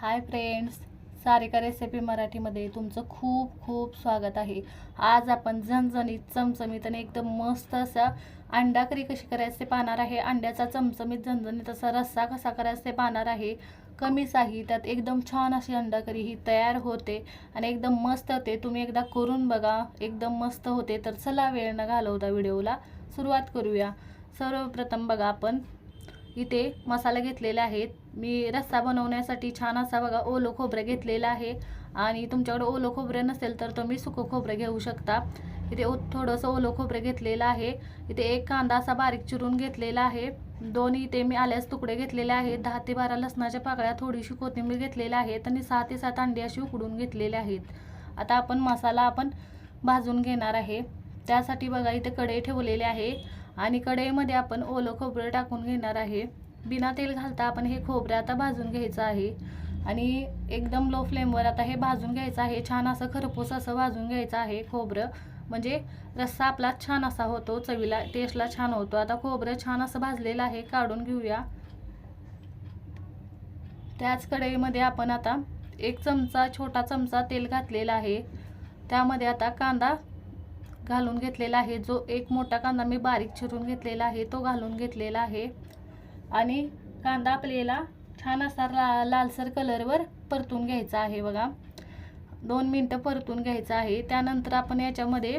Hi friends Sarika recipe मराठीमध्ये तुमचं खूप खूप स्वागत आहे. आज आपण झणझणीत चमचमीत आणि एकदम मस्त असा अंडा करी कशी करायचं ते पाहणार आहे. अंड्याचा चमचमीत झणझणीत असा रस्सा कसा करायचं ते पाहणार आहे. कमी साहित्यात एकदम छान अशी अंडा करी ही तयार होते आणि एकदम मस्त होते. तुम्ही एकदा करून बघा एकदम मस्त होते. तर चला वेळ न घालवता व्हिडिओला सुरुवात करूया. सर्वप्रथम बघा आपण इथे मसाला घेतलेले आहेत. मी रस्सा बनवण्यासाठी छान असा बघा ओलं खोबरं घेतलेलं आहे. आणि तुमच्याकडे ओलं खोबरं नसेल तर तुम्ही सुकं खोबरं घेऊ शकता. इथे ओ थोडंसं ओलं खोबरं घेतलेलं आहे. इथे एक कांदा असा बारीक चिरून घेतलेला आहे. दोन इथे मी आल्यास तुकडे घेतलेले आहेत. दहा ते बारा लसणाच्या पाकळ्या थोडीशी कोथिंबीर घेतलेल्या आहेत आणि सहा ते सात अंडी अशी उकडून घेतलेले आहेत. आता आपण मसाला आपण भाजून घेणार आहे. त्यासाठी बघा इथे कढई ठेवलेले आहे. आणि कढईमध्ये आपण ओलं खोबरं टाकून घेणार आहे. बिना तेल घालता आपण हे खोबरं आता भाजून घ्यायचं आहे. आणि एकदम लो फ्लेमवर आता हे भाजून घ्यायचं आहे. छान असं खरपूस असं भाजून घ्यायचं आहे खोबरं. म्हणजे रस्सा आपला छान असा होतो चवीला टेस्टला छान होतो. आता खोबरं छान असं भाजलेलं आहे काढून घेऊया. त्याच कढईमध्ये आपण आता एक चमचा छोटा चमचा तेल घातलेला आहे. त्यामध्ये आता कांदा घालून घेतलेला आहे. जो एक मोठा कांदा मी बारीक चिरून घेतलेला आहे तो घालून घेतलेला आहे. आणि कांदा आपल्याला छान असा ला लालसर कलरवर परतून घ्यायचा आहे बघा. दोन मिनटं परतून घ्यायचं आहे. त्यानंतर आपण याच्यामध्ये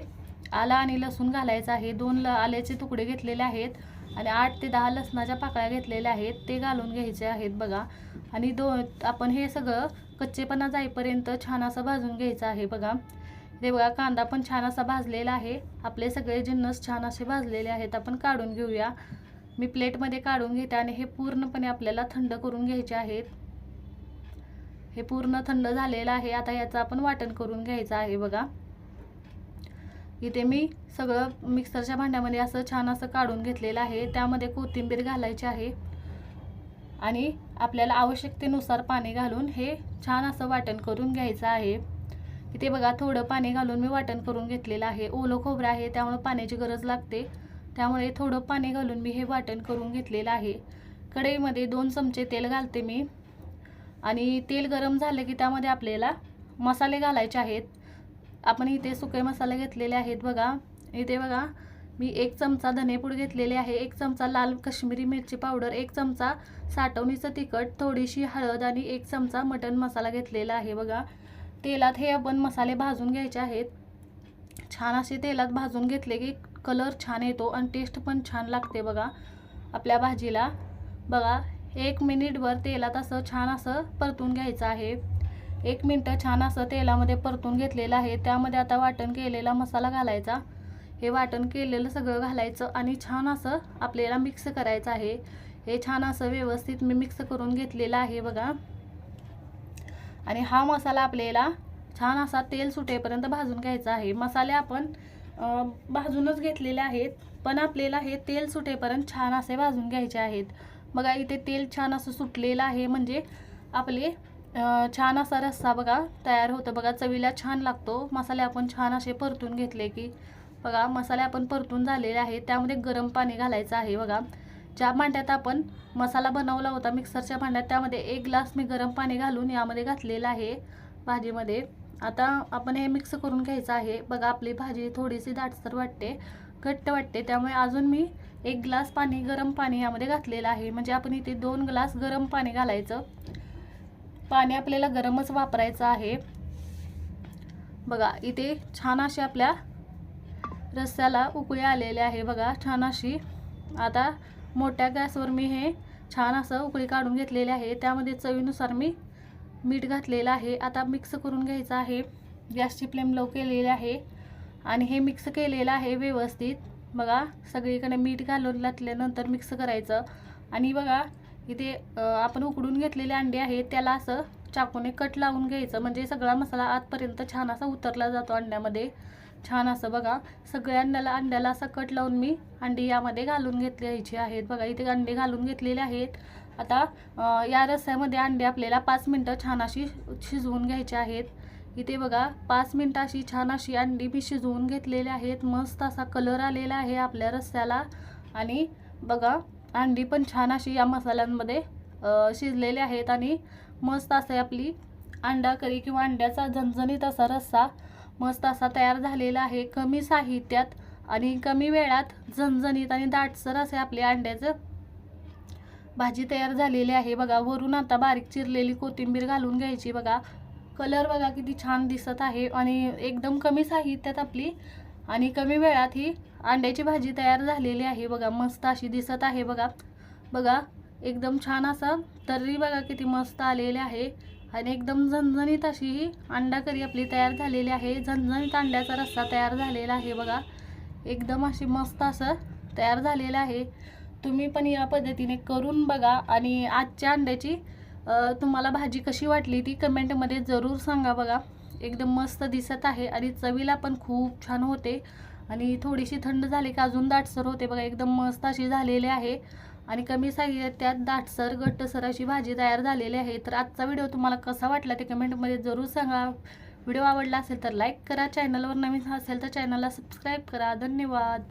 आला आणि लसूण घालायचं आहे. दोन ल आल्याचे तुकडे घेतलेले आहेत. आणि आठ ते दहा लसणाच्या पाकळ्या घेतलेल्या आहेत. ते घालून घ्यायचे आहेत बघा. आणि दो आपण हे सगळं कच्चेपणा जाईपर्यंत छान असं भाजून घ्यायचं आहे बघा. देवळा बघा कांदा पण छान असा भाजलेला आहे. आपले सगळे जिन्नस छान असे भाजलेले आहेत आपण काढून घेऊया. मी प्लेटमध्ये काढून घेते आणि हे पूर्णपणे आपल्याला थंड करून घ्यायचे आहेत. हे पूर्ण थंड झालेलं आहे. आता याचं आपण वाटण करून घ्यायचं आहे बघा. इथे मी सगळं मिक्सरच्या भांड्यामध्ये असं छान असं काढून घेतलेलं आहे. त्यामध्ये कोथिंबीर घालायची आहे. आणि आपल्याला आवश्यकतेनुसार पाणी घालून हे छान असं वाटण करून घ्यायचं आहे. इथे बघा थोडं पाणी घालून मी वाटण करून घेतलेलं आहे. ओलं खोबरं आहे त्यामुळे पाण्याची गरज लागते. त्यामुळे थोडं पाणी घालून मी हे वाटण करून घेतलेलं आहे. कढईमध्ये दोन चमचे तेल घालते मी. आणि तेल गरम झालं की त्यामध्ये आपल्याला मसाले घालायचे आहेत. आपण इथे सुके मसाले घेतलेले आहेत बघा. इथे बघा मी एक चमचा धनेपूड घेतलेले आहे एक चमचा लाल कश्मीरी मिरची पावडर एक चमचा साठवणीचं तिखट थोडीशी हळद आणि एक चमचा मटण मसाला घेतलेला आहे बघा. तेलात हे आपण मसाले भाजून घ्यायचे आहेत. छान असे तेलात भाजून घेतले की कलर छान येतो आणि टेस्ट पण छान लागते बघा. आपल्या भाजीला. बघा एक मिनिटभर तेलात असं छान असं परतून घ्यायचं आहे. एक मिनटं छान असं तेलामध्ये परतून घेतलेलं आहे. त्यामध्ये आता वाटण केलेला मसाला घालायचा. हे वाटण केलेलं सगळं घालायचं आणि छान असं आपल्याला मिक्स करायचं आहे. हे छान असं व्यवस्थित मी मिक्स करून घेतलेलं आहे बघा. आणि हा मसाला आपल्याला छान असा तेल सुटेपर्यंत भाजून घ्यायचा आहे. मसाले आपण भाजूनच घेतलेले आहेत पण आपल्याला हे तेल सुटेपर्यंत छान असे भाजून घ्यायचे आहेत. बघा इथे तेल छान असं सुटलेलं आहे म्हणजे आपले छान असा रस्सा बघा तयार होतं. बघा चवीला छान लागतो. मसाले आपण छान असे परतून घेतले की बघा मसाले आपण परतून झालेले आहेत. त्यामध्ये गरम पाणी घालायचं आहे बघा. ज्या भांड्यात आपण मसाला बनवला होता मिक्सरच्या भांड्यात त्यामध्ये एक ग्लास मी गरम पाणी घालून यामध्ये घातलेलं आहे भाजीमध्ये. आता आपण हे मिक्स करून घ्यायचं आहे. बघा आपली भाजी थोडीशी दाटसर वाटते घट्ट वाटते. त्यामुळे अजून मी एक ग्लास पाणी गरम पाणी यामध्ये घातलेलं आहे. म्हणजे आपण इथे दोन ग्लास गरम पाणी घालायचं. पाणी आपल्याला गरमच वापरायचं आहे. बघा इथे छान अशी आपल्या रस्स्याला उकळी आलेली आहे. बघा छान अशी. आता मोठ्या गॅसवर मी हे छान असं उकळी काढून घेतलेले आहे. त्यामध्ये चवीनुसार मी मीठ घातलेलं आहे. आता मिक्स करून घ्यायचं आहे. गॅसची फ्लेम लो केलेली आहे. आणि हे मिक्स केलेलं आहे व्यवस्थित. बघा सगळीकडे मीठ घालून घातल्यानंतर मिक्स करायचं. आणि बघा इथे आपण उकडून घेतलेले अंडे आहे त्याला असं चाकूने कट लावून घ्यायचं. म्हणजे सगळा मसाला आतपर्यंत छान असा उतरला जातो अंड्यामध्ये. छान असं बघा. सगळ्या अंड्याला अंड्याला असा कट लावून मी अंडी यामध्ये घालून घेतल्याची आहेत. बघा इथे अंडे घालून घेतलेले आहेत. आता या रस्स्यामध्ये अंडे आपल्याला पाच मिनटं छान अशी शिजवून घ्यायचे आहेत. इथे बघा पाच मिनटं अशी छान अशी अंडी मी शिजवून घेतलेली आहेत. मस्त असा कलर आलेला आहे आपल्या रस्स्याला आणि बघा अंडी पण छान अशी या मसाल्यांमध्ये शिजलेले आहेत. आणि मस्त असे आपली अंडा करी किंवा अंड्याचा झणझणीत असा रस्सा मस्त असा तयार झालेला आहे. कमी साहित्यात आणि कमी वेळात झणझणीत आणि दाटसर असे आपले अंड्याचं भाजी तयार झालेली आहे. बघा वरून आता बारीक चिरलेली कोथिंबीर घालून घ्यायची. बघा कलर बघा किती छान दिसत आहे आणि एकदम कमी साहित्यात आपली आणि कमी वेळात ही अंड्याची भाजी तयार झालेली आहे. बघा मस्त अशी दिसत आहे बघा. बघा एकदम छान असा तर्री बघा किती मस्त आलेले आहे. आणि एकदम झणझणीत अशी ही अंडा करी आपली तयार झालेली आहे. झणझणीत अंड्याचा रस्सा तयार झालेला आहे बघा. एकदम अशी मस्त असं तयार झालेलं आहे. तुम्ही पण या पद्धतीने करून बघा आणि आजच्या अंड्याची तुम्हाला भाजी कशी वाटली ती कमेंटमध्ये जरूर सांगा बघा. एकदम मस्त दिसत आहे आणि चवीला पण खूप छान होते. आणि थोडीशी थंड झाली की अजून दाटसर होते बघा. एकदम मस्त अशी झालेली आहे. आणि कमी साहित्यात दाटसर घट्टसर अशी भाजी तयार झालेली आहे. तर आजचा व्हिडिओ तुम्हाला कसा वाटला ते कमेंटमध्ये जरूर सांगा. व्हिडिओ आवडला असेल तर लाईक करा. चॅनलवर नवीन असेल तर चॅनलला सबस्क्राईब करा. धन्यवाद.